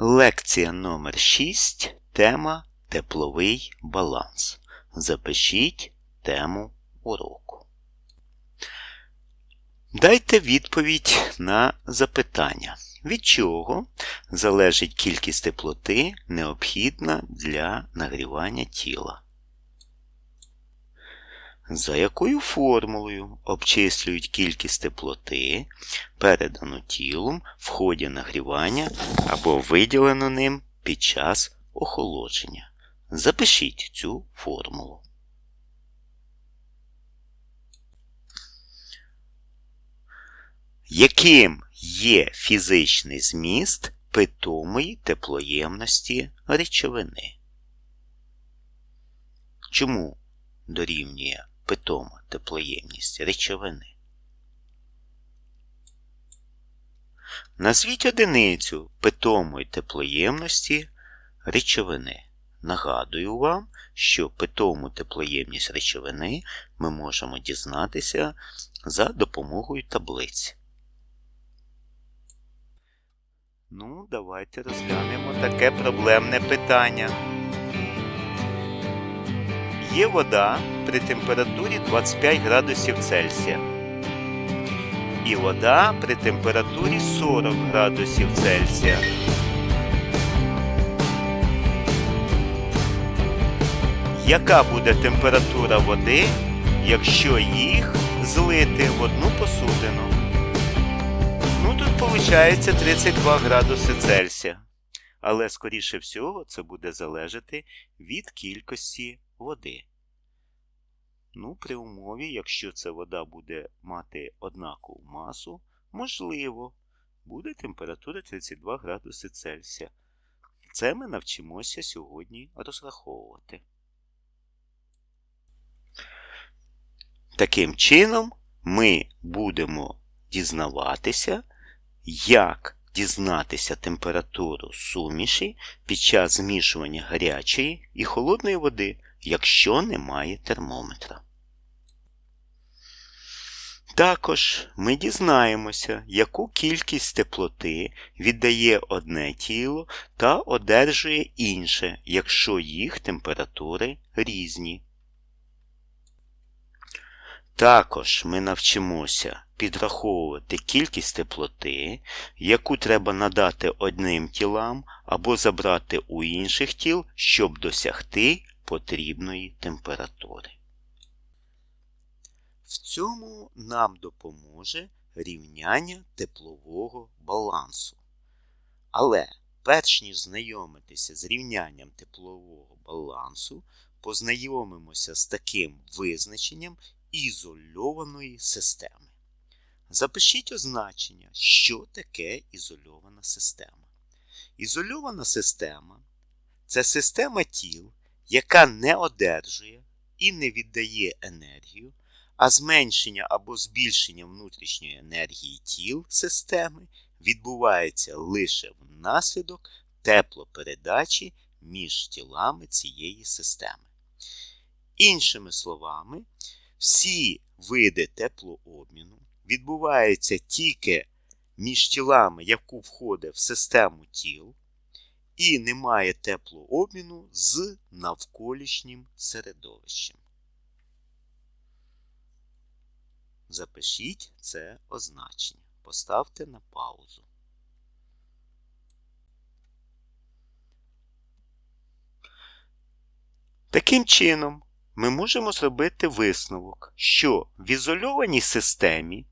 Лекція номер 6. Тема Тепловий баланс. Запишіть тему уроку. Дайте відповідь на запитання. Від чого залежить кількість теплоти, необхідна для нагрівання тіла? За якою формулою обчислюють кількість теплоти, передану тілом в ході нагрівання або виділену ним під час охолодження? Запишіть цю формулу. Яким є фізичний зміст питомої теплоємності речовини? Чому дорівнює питома теплоємність речовини? Назвіть одиницю питомої теплоємності речовини. Нагадую вам, що питому теплоємність речовини ми можемо дізнатися за допомогою таблиць. Ну, давайте розглянемо таке проблемне питання. Є вода при температурі 25 градусів Цельсія. І вода при температурі 40 градусів Цельсія. Яка буде температура води, якщо їх злити в одну посудину? Ну, тут виходить 32 градуси Цельсія. Але, скоріше всього, це буде залежати від кількості води. Ну, при умові, якщо ця вода буде мати однакову масу, можливо, буде температура 32 градуси Цельсія. Це ми навчимося сьогодні розраховувати. Таким чином, ми будемо дізнаватися, як дізнатися температуру суміші під час змішування гарячої і холодної води, якщо немає термометра. Також ми дізнаємося, яку кількість теплоти віддає одне тіло та одержує інше, якщо їх температури різні. Також ми навчимося підраховувати кількість теплоти, яку треба надати одним тілам або забрати у інших тіл, щоб досягти потрібної температури. В цьому нам допоможе рівняння теплового балансу. Але перш ніж знайомитися з рівнянням теплового балансу, познайомимося з таким визначенням ізольованої системи. Запишіть означення, що таке ізольована система. Ізольована система це система тіл, яка не одержує і не віддає енергію, а зменшення або збільшення внутрішньої енергії тіл системи відбувається лише внаслідок теплопередачі між тілами цієї системи. Іншими словами, всі види теплообміну відбуваються тільки між тілами, яку входить в систему тіл, і немає теплообміну з навколишнім середовищем. Запишіть це означення. Поставте на паузу. Таким чином, ми можемо зробити висновок, що в ізольованій системі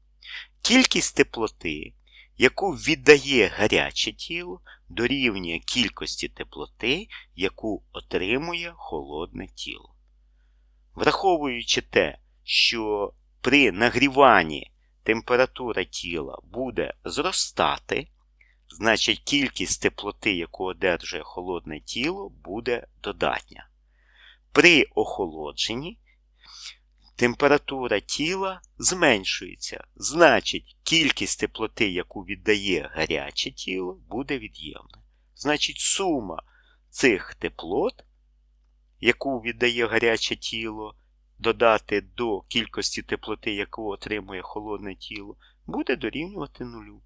кількість теплоти, яку віддає гаряче тіло, дорівнює кількості теплоти, яку отримує холодне тіло. Враховуючи те, що при нагріванні температура тіла буде зростати, значить кількість теплоти, яку одержує холодне тіло, буде додатня. При охолодженні температура тіла зменшується, значить, кількість теплоти, яку віддає гаряче тіло, буде від'ємна. Значить, сума цих теплот, яку віддає гаряче тіло, додати до кількості теплоти, яку отримує холодне тіло, буде дорівнювати нулю.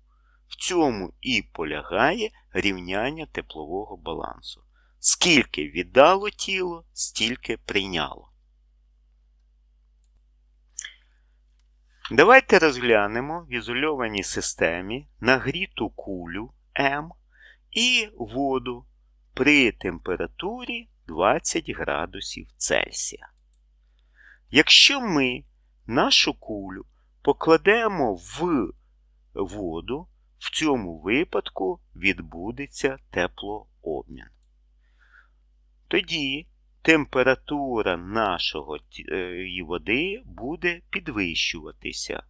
В цьому і полягає рівняння теплового балансу. Скільки віддало тіло, стільки прийняло. Давайте розглянемо в ізольованій системі нагріту кулю М і воду при температурі 20 градусів Цельсія. Якщо ми нашу кулю покладемо в воду, в цьому випадку відбудеться теплообмін. Тоді температура нашої води буде підвищуватися.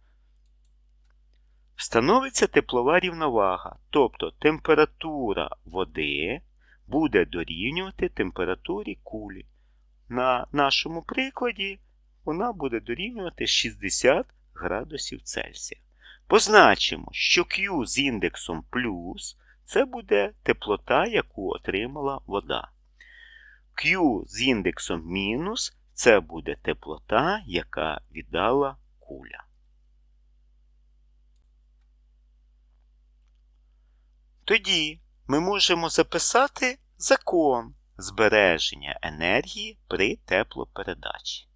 Встановиться теплова рівновага, тобто температура води буде дорівнювати температурі кулі. На нашому прикладі вона буде дорівнювати 60 градусів Цельсія. Позначимо, що Q з індексом плюс це буде теплота, яку отримала вода. Q з індексом мінус це буде теплота, яка віддала куля. Тоді ми можемо записати закон збереження енергії при теплопередачі.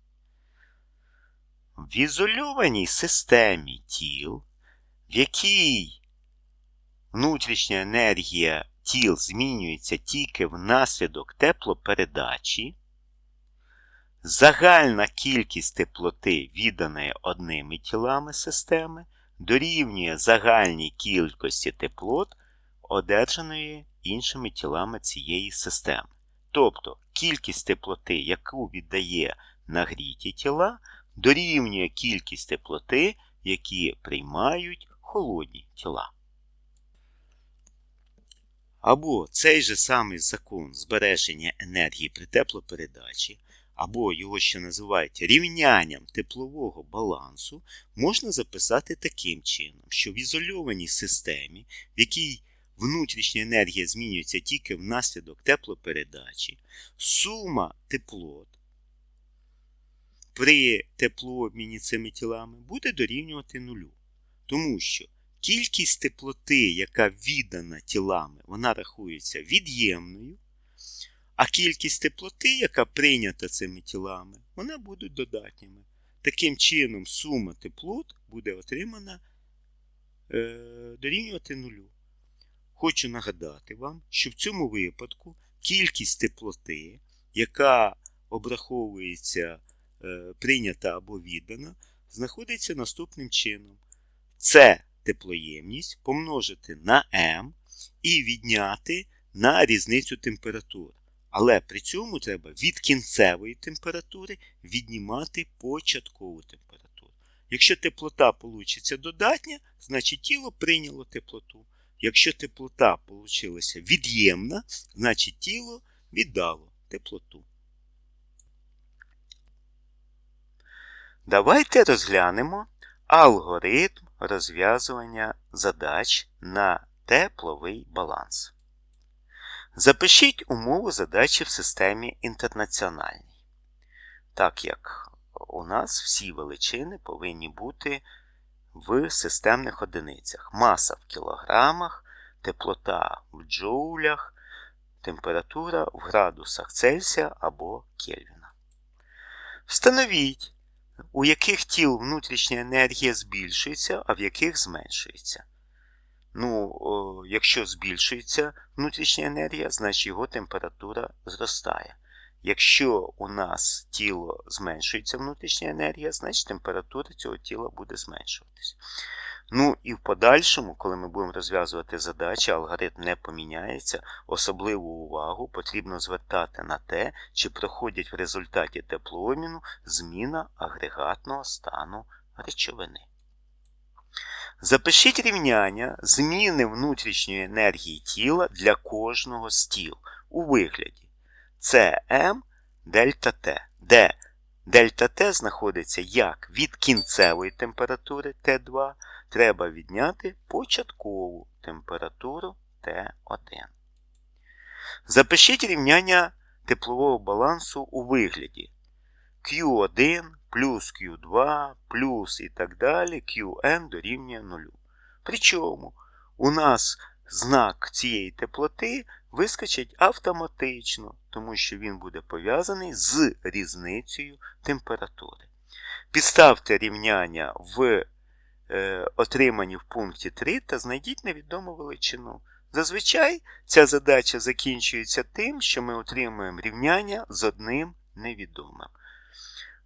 В ізольованій системі тіл, в якій внутрішня енергія тіл змінюється тільки внаслідок теплопередачі, загальна кількість теплоти, відданої одними тілами системи, дорівнює загальній кількості теплот, одержаної іншими тілами цієї системи. Тобто кількість теплоти, яку віддає нагріті тіла, дорівнює кількість теплоти, які приймають холодні тіла. Або цей же самий закон збереження енергії при теплопередачі, або його ще називають рівнянням теплового балансу, можна записати таким чином, що в ізольованій системі, в якій внутрішня енергія змінюється тільки внаслідок теплопередачі, сума теплот при теплообміні цими тілами буде дорівнювати нулю. Тому що кількість теплоти, яка віддана тілами, вона рахується від'ємною, а кількість теплоти, яка прийнята цими тілами, вона буде додатніми. Таким чином, сума теплот буде отримана е, дорівнювати нулю. Хочу нагадати вам, що в цьому випадку кількість теплоти, яка обраховується е, прийнята або віддана, знаходиться наступним чином. Це теплоємність помножити на m і відняти на різницю температур. Але при цьому треба від кінцевої температури віднімати початкову температуру. Якщо теплота получиться додатня, значить тіло прийняло теплоту. Якщо теплота получилася від'ємна, значить тіло віддало теплоту. Давайте розглянемо алгоритм розв'язування задач на тепловий баланс. Запишіть умову задачі в системі інтернаціональній. Так як у нас всі величини повинні бути в системних одиницях. Маса в кілограмах, теплота в джоулях, температура в градусах Цельсія або Кельвіна. Встановіть, у яких тіл внутрішня енергія збільшується, а в яких зменшується. Ну, Якщо збільшується внутрішня енергія, значить його температура зростає. Якщо у нас тіло зменшується внутрішня енергія, значить температура цього тіла буде зменшуватись. Ну і в подальшому, коли ми будемо розв'язувати задачі, алгоритм не поміняється, особливу увагу потрібно звертати на те, чи проходять в результаті теплообміну зміна агрегатного стану речовини. Запишіть рівняння зміни внутрішньої енергії тіла для кожного з тіл у вигляді Cm дельта Т, де дельта Т знаходиться як від кінцевої температури Т2, треба відняти початкову температуру Т1. Запишіть рівняння теплового балансу у вигляді Q1 плюс Q2 плюс і так далі Qn дорівнює 0. Причому у нас знак цієї теплоти вискочить автоматично, тому що він буде пов'язаний з різницею температури. Підставте рівняння в отримані в пункті 3 та знайдіть невідому величину. Зазвичай ця задача закінчується тим, що ми отримуємо рівняння з одним невідомим.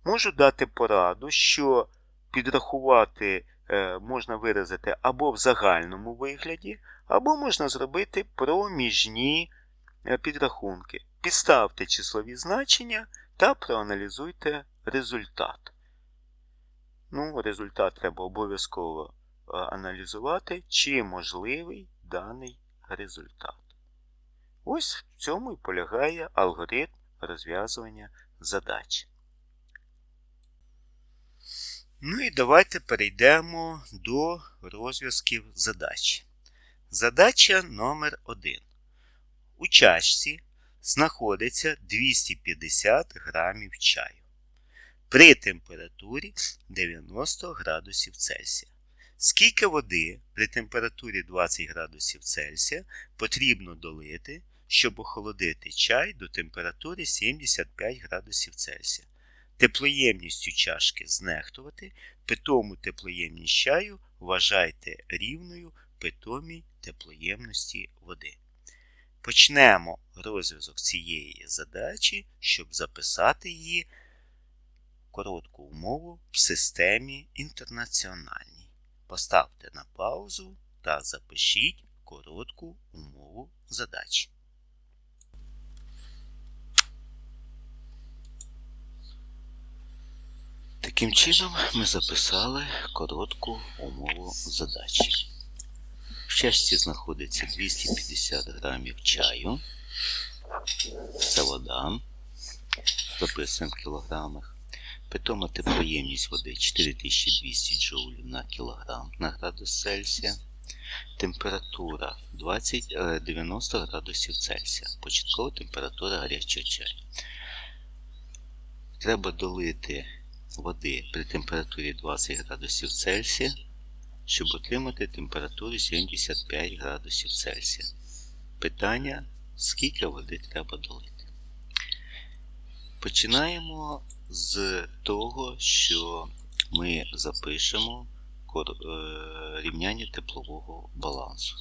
Можу дати пораду, що підрахувати е, можна виразити або в загальному вигляді, або можна зробити проміжні е, підрахунки. Підставте числові значення та проаналізуйте результат. Ну, результат треба обов'язково е, аналізувати, чи можливий даний результат. Ось в цьому і полягає алгоритм розв'язування задач. Ну і давайте перейдемо до розв'язків задач. Задача номер 1 У чашці знаходиться 250 грамів чаю при температурі 90 градусів Цельсія. Скільки води при температурі 20 градусів Цельсія потрібно долити, щоб охолодити чай до температури 75 градусів Цельсія? Теплоємністю чашки знехтувати, питому теплоємність чаю вважайте рівною питомій теплоємності води. Почнемо розв'язок цієї задачі, щоб записати її коротку умову в системі інтернаціональній. Поставте на паузу та запишіть коротку умову задачі. Таким чином ми записали коротку умову задачі. В чашці знаходиться 250 грамів чаю. Це вода. Записуємо в кілограмах. Питома теплоємність води 4200 джоулів на кілограм на градус Цельсія. Температура 20, 90 градусів Цельсія. Початкова температура гарячого чаю. Треба долити води при температурі 20 градусів Цельсія, щоб отримати температуру 75 градусів Цельсія. Питання, скільки води треба долити. Починаємо з того, що ми запишемо рівняння теплового балансу.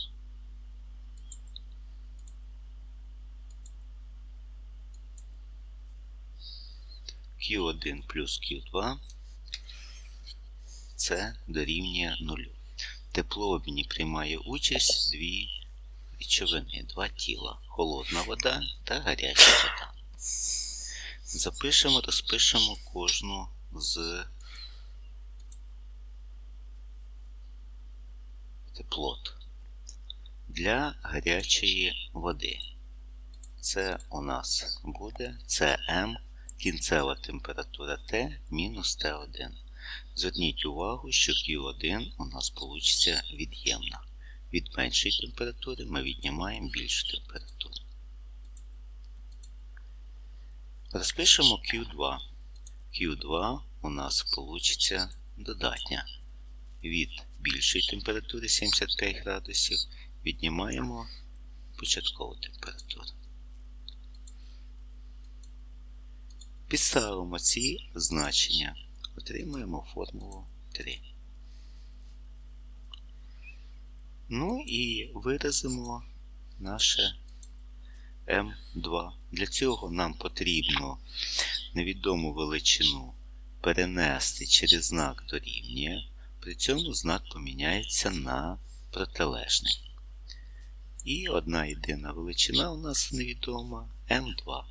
Q1 плюс Q2 це дорівнює нулю. Теплообміні приймає участь дві речовини, два тіла холодна вода та гаряча вода. Запишемо, розпишемо кожну з теплот для гарячої води. Це у нас буде CM, кінцева температура Т мінус Т1. Зверніть увагу, що Q1 у нас вийде від'ємна. Від меншої температури ми віднімаємо більшу температуру. Розпишемо Q2. Q2 у нас вийде додатня. Від більшої температури 75 градусів віднімаємо початкову температуру. Підставимо ці значення, отримуємо формулу 3. Ну і виразимо наше М2. Для цього нам потрібно невідому величину перенести через знак дорівнює, при цьому знак поміняється на протилежний. І одна єдина величина у нас невідома М2.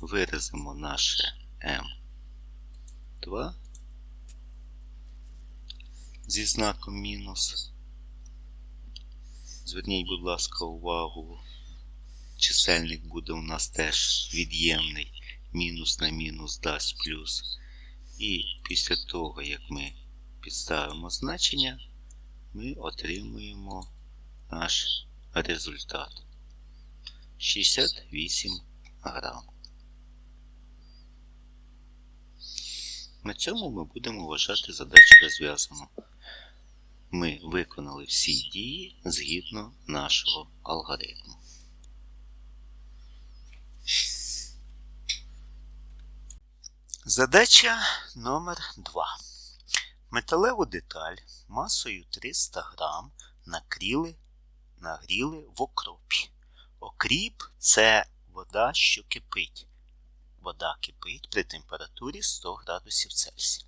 Виразимо наше М2 зі знаком мінус. Зверніть, будь ласка, увагу чисельник буде у нас теж від'ємний, мінус на мінус дасть плюс. І після того, як ми підставимо значення, ми отримуємо наш результат 68 грам. На цьому ми будемо вважати задачу розв'язану. ми виконали всі дії згідно нашого алгоритму. Задача номер 2. Металеву деталь масою 300 грам накріли, нагріли в окропі. Окріп це вода, що кипить. Вода кипить при температурі 100 градусів Цельсія.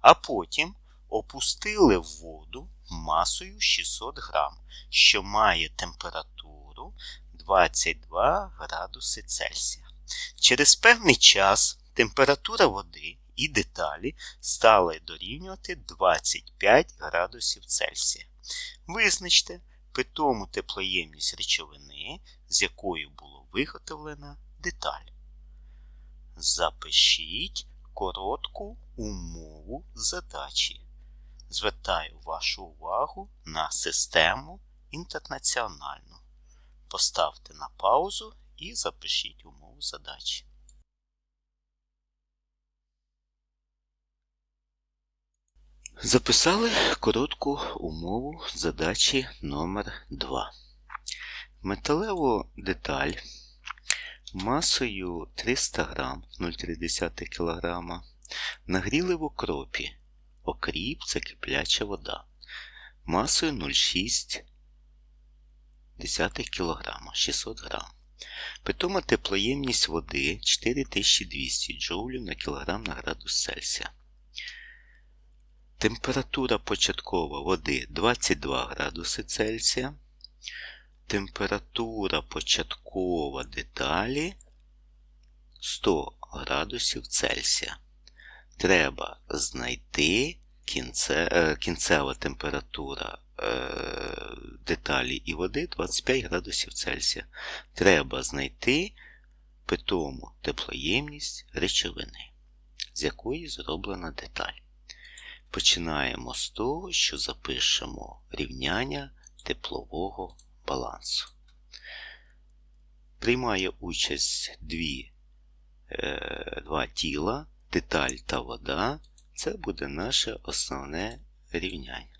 А потім опустили в воду масою 600 грам, що має температуру 22 градуси Цельсія. Через певний час температура води і деталі стали дорівнювати 25 градусів Цельсія. Визначте питому теплоємність речовини, з якою було виготовлена деталь. Запишіть коротку умову задачі. Звертаю вашу увагу на систему інтернаціональну. Поставте на паузу і запишіть умову задачі. Записали коротку умову задачі номер 2 Металеву деталь масою 300 грам 0,3 кг нагріли в окропі. Окріп це кипляча вода. Масою 0,6 кг 600 грам. Питома теплоємність води 4200 джоулів на кілограм на градус Цельсія. Температура початкова води 22 градуси Цельсія. Температура початкова деталі 100 градусів Цельсія. Треба знайти кінце, е, кінцева температура е, деталі і води 25 градусів Цельсія. Треба знайти питому теплоємність речовини, з якої зроблена деталь. Починаємо з того, що запишемо рівняння теплового балансу. Приймає участь дві, е, два тіла, деталь та вода. Це буде наше основне рівняння.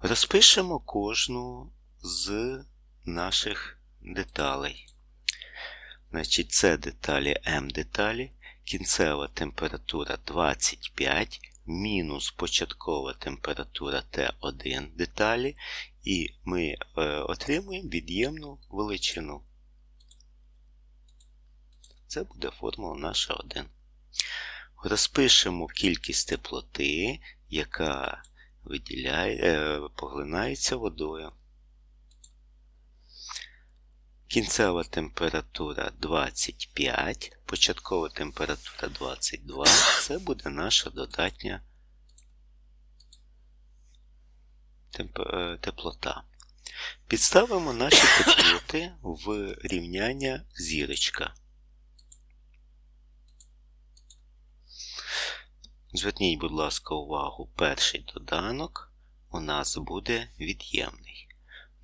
Розпишемо кожну з наших деталей. Значить, це деталі М деталі кінцева температура 25, мінус початкова температура Т1 деталі, і ми е, отримуємо від'ємну величину. Це буде формула наша 1. Розпишемо кількість теплоти, яка е, поглинається водою. Кінцева температура 25, початкова температура 22. Це буде наша додатня теплота. Підставимо наші теплоти в рівняння зірочка. Зверніть, будь ласка, увагу, перший доданок у нас буде від'ємний.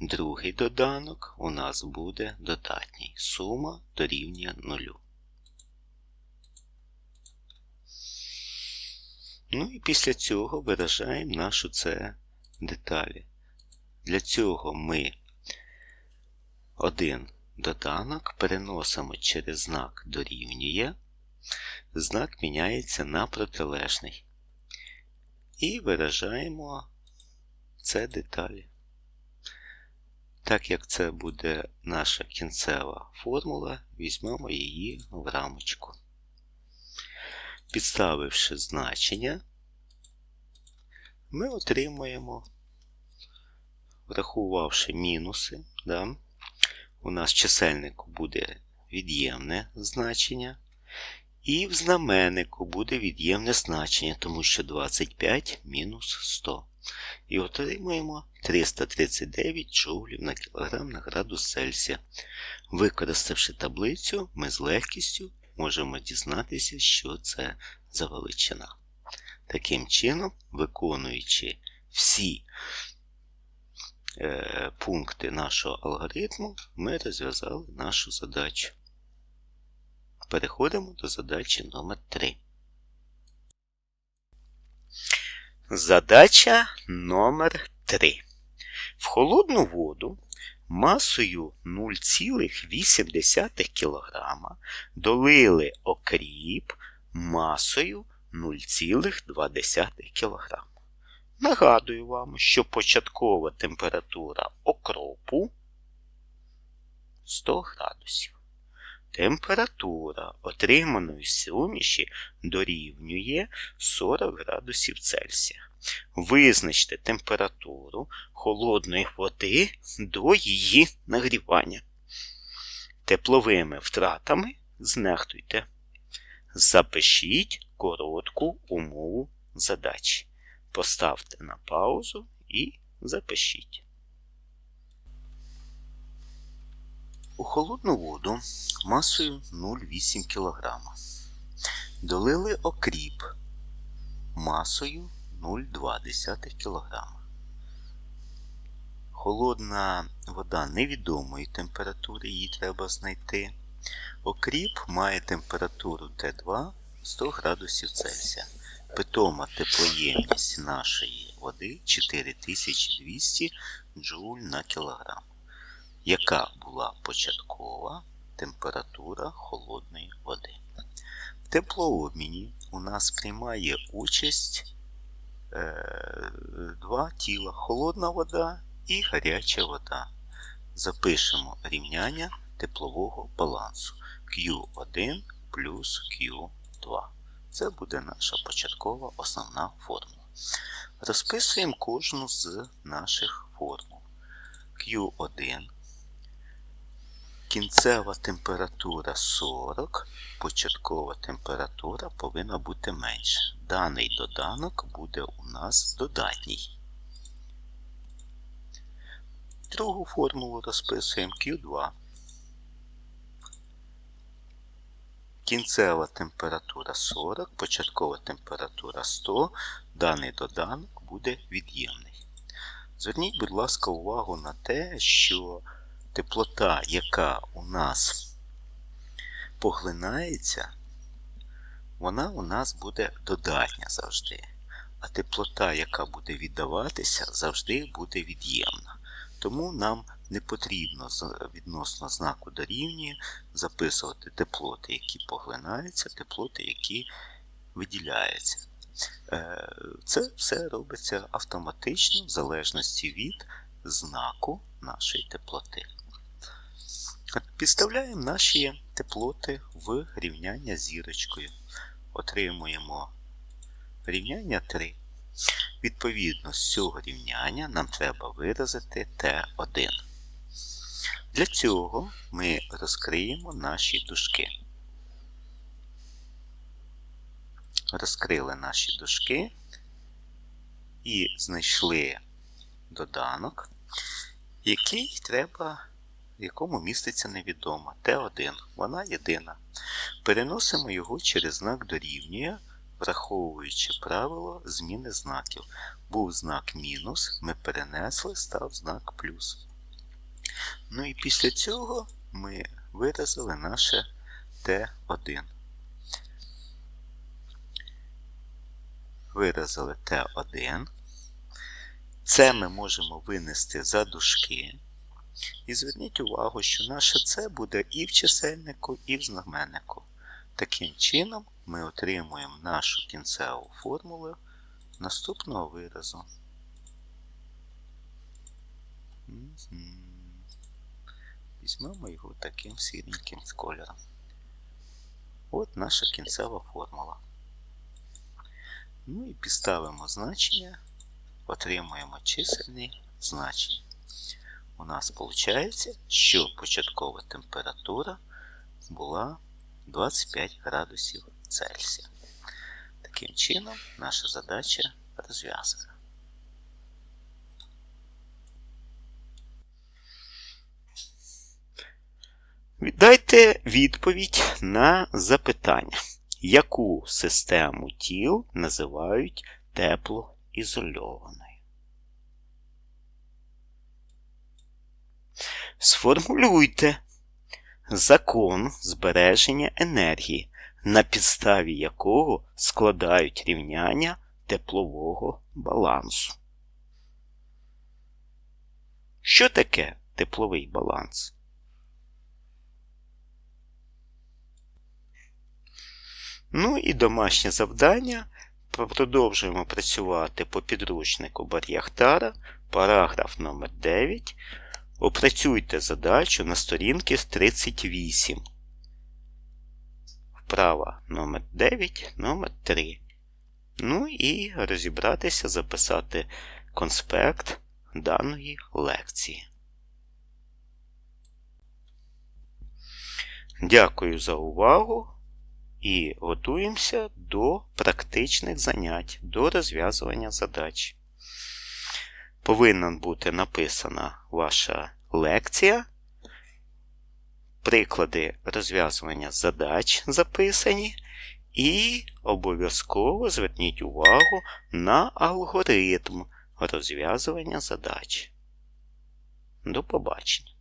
Другий доданок у нас буде додатній. Сума дорівнює нулю. Ну і після цього виражаємо нашу це деталі. Для цього ми один доданок переносимо через знак дорівнює, знак міняється на протилежний. І виражаємо це деталі. Так як це буде наша кінцева формула, візьмемо її в рамочку. Підставивши значення, ми отримуємо, врахувавши мінуси, да, у нас в чисельнику буде від'ємне значення, і в знаменнику буде від'ємне значення, тому що 25 мінус 100. І отримуємо 339 джоулів на кілограм на градус Цельсія. Використавши таблицю, ми з легкістю можемо дізнатися, що це за величина. Таким чином, виконуючи всі е, пункти нашого алгоритму, ми розв'язали нашу задачу. Переходимо до задачі номер 3 Задача номер 3. В холодну воду масою 0,8 кг долили окріп масою 0,2 кг. Нагадую вам, що початкова температура окропу 100 градусів. Температура отриманої суміші дорівнює 40 градусів Цельсія. Визначте температуру холодної води до її нагрівання. Тепловими втратами знехтуйте. Запишіть коротку умову задачі. Поставте на паузу і запишіть. У холодну воду масою 0,8 кг долили окріп масою 0,2 кг. Холодна вода невідомої температури, її треба знайти. Окріп має температуру Т2 100 градусів Цельсія. Питома теплоємність нашої води 4200 джоуль на кілограм. Яка була початкова температура холодної води? В теплообміні у нас приймає участь е, два тіла холодна вода і гаряча вода. Запишемо рівняння теплового балансу Q1 плюс Q2. Це буде наша початкова основна формула. Розписуємо кожну з наших формул. Q1. Кінцева температура 40, початкова температура повинна бути менша. Даний доданок буде у нас додатній. Другу формулу розписуємо Q2. Кінцева температура 40, початкова температура 100, даний доданок буде від'ємний. Зверніть, будь ласка, увагу на те, що теплота, яка у нас поглинається, вона у нас буде додатня завжди. А теплота, яка буде віддаватися, завжди буде від'ємна. Тому нам не потрібно відносно знаку дорівнює записувати теплоти, які поглинаються, теплоти, які виділяються. Це все робиться автоматично в залежності від знаку нашої теплоти. Підставляємо наші теплоти в рівняння зірочкою. Отримуємо рівняння 3. Відповідно, з цього рівняння нам треба виразити Т1. Для цього ми розкриємо наші дужки. Розкрили наші дужки і знайшли доданок, який треба, в якому міститься невідомо. Т1. Вона єдина. Переносимо його через знак дорівнює, враховуючи правило зміни знаків. Був знак мінус, ми перенесли, став знак плюс. Ну і після цього ми виразили наше Т1. Виразили Т1. Це ми можемо винести за дужки. І зверніть увагу, що наше С буде і в чисельнику, і в знаменнику. Таким чином ми отримуємо нашу кінцеву формулу наступного виразу. Візьмемо його таким сіреньким кольором. От наша кінцева формула. Ну і підставимо значення, отримуємо чисельні значення. У нас виходить, що початкова температура була 25 градусів Цельсія. Таким чином, наша задача розв'язана. Дайте відповідь на запитання, яку систему тіл називають теплоізольованою. Сформулюйте закон збереження енергії, на підставі якого складають рівняння теплового балансу. Що таке тепловий баланс? Ну і домашнє завдання. Продовжуємо працювати по підручнику Бар'яхтара, параграф номер 9 Опрацюйте задачу на сторінки з 38. Вправа номер 9 номер 3 Ну і розібратися, записати конспект даної лекції. Дякую за увагу і готуємося до практичних занять, до розв'язування задач. Повинна бути написана ваша лекція, приклади розв'язування задач записані, і обов'язково зверніть увагу на алгоритм розв'язування задач. До побачення!